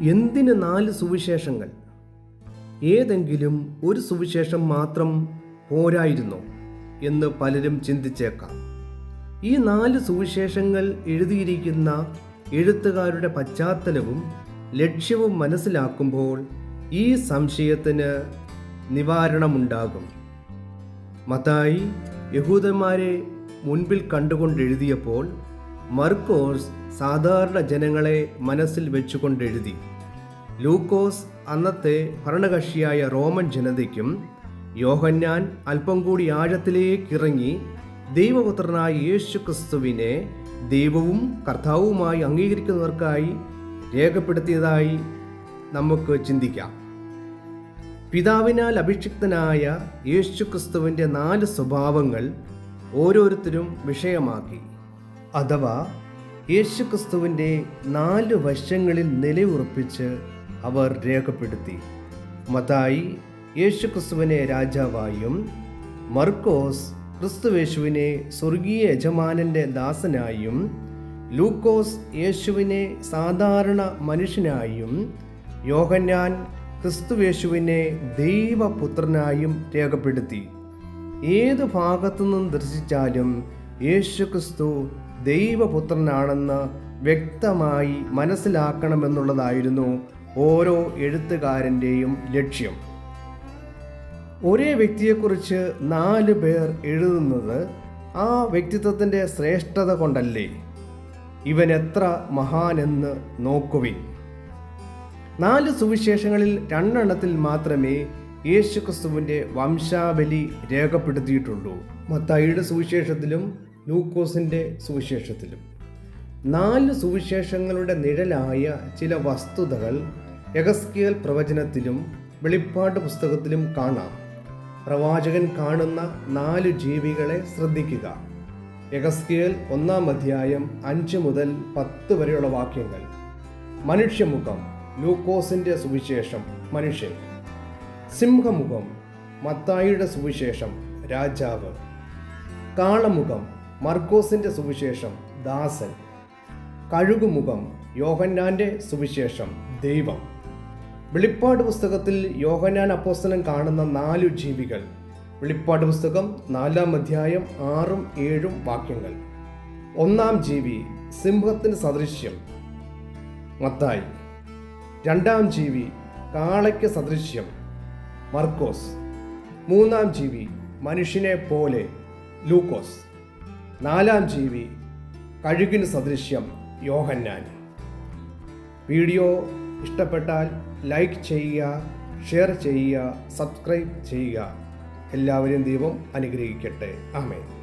എന്തിന് നാല് സുവിശേഷങ്ങൾ? ഏതെങ്കിലും ഒരു സുവിശേഷം മാത്രം പോരായിരുന്നോ എന്ന് പലരും ചിന്തിച്ചേക്കാം. ഈ നാല് സുവിശേഷങ്ങൾ എഴുതിയിരിക്കുന്ന എഴുത്തുകാരുടെ പശ്ചാത്തലവും ലക്ഷ്യവും മനസ്സിലാക്കുമ്പോൾ ഈ സംശയത്തിന് നിവാരണമുണ്ടാകും. മത്തായി യഹൂദന്മാരെ മുൻപിൽ കണ്ടുകൊണ്ട് എഴുതിയപ്പോൾ മർക്കോസ് സാധാരണ ജനങ്ങളെ മനസ്സിൽ വെച്ചുകൊണ്ട് എഴുതി ലൂക്കോസ് അന്നത്തെ ഭരണകക്ഷിയായ റോമൻ ജനതയ്ക്കും യോഹന്നാൻ അല്പം കൂടി ആഴത്തിലേക്കിറങ്ങി ദൈവപുത്രനായ യേശു ക്രിസ്തുവിനെ ദൈവവും കർത്താവുമായി അംഗീകരിക്കുന്നവർക്കായി രേഖപ്പെടുത്തിയതായി നമുക്ക് ചിന്തിക്കാം. പിതാവിനാൽ അഭിഷിക്തനായ യേശു ക്രിസ്തുവിന്റെ നാല് സ്വഭാവങ്ങൾ ഓരോരുത്തരും വിഷയമാക്കി. അഥവാ യേശു ക്രിസ്തുവിന്റെ നാല് വശങ്ങളിൽ നിലയുറപ്പിച്ച് അവർ രേഖപ്പെടുത്തി. മതായി യേശു ക്രിസ്തുവിനെ രാജാവായും മർക്കോസ് ക്രിസ്തുവേശുവിനെ സ്വർഗീയ യജമാനന്റെ ദാസനായും ലൂക്കോസ് യേശുവിനെ സാധാരണ മനുഷ്യനായും യോഹന്നാൻ ക്രിസ്തുവേശുവിനെ ദൈവപുത്രനായും രേഖപ്പെടുത്തി. ഏത് ഭാഗത്തു നിന്നും ദർശിച്ചാലും യേശു ക്രിസ്തു ദൈവപുത്രനാണെന്ന് വ്യക്തമായി മനസ്സിലാക്കണമെന്നുള്ളതായിരുന്നു ഓരോ എഴുത്തുകാരന്റെയും ലക്ഷ്യം. ഒരേ വ്യക്തിയെക്കുറിച്ച് നാല് പേർ എഴുതുന്നത് ആ വ്യക്തിത്വത്തിന്റെ ശ്രേഷ്ഠത കൊണ്ടല്ലേ? ഇവൻ എത്ര മഹാനെന്ന് നോക്കുവിൻ. നാല് സുവിശേഷങ്ങളിൽ രണ്ടെണ്ണത്തിൽ മാത്രമേ യേശുക്രിസ്തുവിന്റെ വംശാവലി രേഖപ്പെടുത്തിയിട്ടുള്ളൂ. മത്തായിയുടെ സുവിശേഷത്തിലും ലൂക്കോസിന്റെ സുവിശേഷത്തിലും. നാല് സുവിശേഷങ്ങളുടെ നിഴലായ ചില വസ്തുതകൾ യഗസ്കിയൽ പ്രവചനത്തിലും വെളിപ്പാട് പുസ്തകത്തിലും കാണാം. പ്രവാചകൻ കാണുന്ന നാല് ജീവികളെ ശ്രദ്ധിക്കുക. യഗസ്കിയൽ ഒന്നാം അധ്യായം അഞ്ച് മുതൽ പത്ത് വരെയുള്ള വാക്യങ്ങൾ. മനുഷ്യമുഖം ലൂക്കോസിന്റെ സുവിശേഷം മനുഷ്യൻ. സിംഹമുഖം മത്തായിയുടെ സുവിശേഷം രാജാവ്. കാളമുഖം മർക്കോസിന്റെ സുവിശേഷം ദാസൻ. കഴുകുമുഖം യോഹന്നാന്റെ സുവിശേഷം ദൈവം. വെളിപ്പാട് പുസ്തകത്തിൽ യോഹന്നാൻ അപ്പോസ്തലൻ കാണുന്ന നാലു ജീവികൾ. വെളിപ്പാട് പുസ്തകം നാലാം അധ്യായം ആറും ഏഴും വാക്യങ്ങൾ. ഒന്നാം ജീവി സിംഹത്തിന് സദൃശ്യം. മത്തായി. രണ്ടാം ജീവി കാളയ്ക്ക് സദൃശ്യം. മർക്കോസ്. മൂന്നാം ജീവി മനുഷ്യനെ പോലെ ലൂക്കോസ്. നാലാം ജീവി കഴുകിന് സദൃശ്യം യോഹന്നാൻ. വീഡിയോ ഇഷ്ടപ്പെട്ടാൽ ലൈക്ക് ചെയ്യുക ഷെയർ ചെയ്യുക സബ്സ്ക്രൈബ് ചെയ്യുക. എല്ലാവരെയും ദൈവം അനുഗ്രഹിക്കട്ടെ. ആമേൻ.